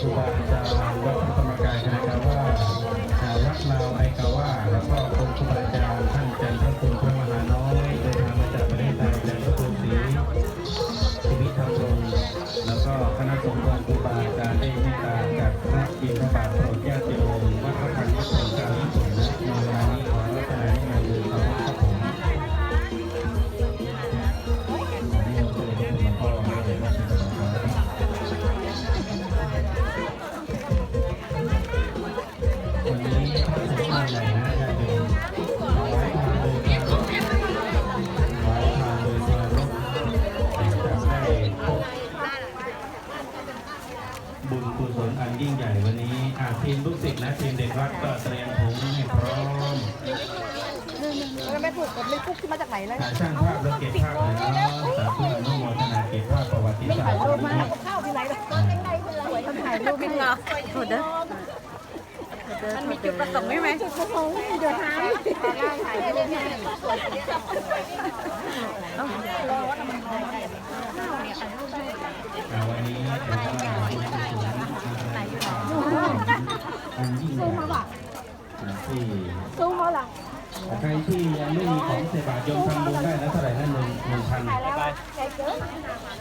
ครูบาอาจารย์วัดพระธรรมกายคณะกาว่าอ่าวัดลาวไอกาว่าแล้วก็ครูบาอาจารย์ท่านจันทคุณพระมหาน้อยเดินทางมาจากประเทศไทยจันทคุณศรีชีวิตธรรมรงแล้วก็คณะสงฆ์ครูบาอาจารย์ได้เมตตาจากพระกินพระบาท บุญกุศลอันยิ่งใหญ่วันนี้อาทีมลูกศิษย์และทีมเด็กวัดก็เตรียมถุงให้พร้อมแล้วไม่ถูกกับไม่คุกที่มาจากไหนเลยถ่าช่างภาพแล้วเก็บภาพเลยเนะสาธุอนุโมทนาเก็บภาพประวัติศาสตถ่ายรูปมาข้าวที่ไหนเลยสวยถ่ายรูปไม่เหรอถูดเด้อ มันมีจุดประสงค์ไหมไหมจุดประสงค์เดี๋ยวหาถ่ายรูปให้อ่าวันนี้ถือว่าเป็นวันยิ่งใหญ่อ่าที่ซูมาหลังใครที่ยังไม่มีของเสบาทยมทำบุญได้แล้วเท่าไหร่นั่นหนึ่งหนึ่งชั้น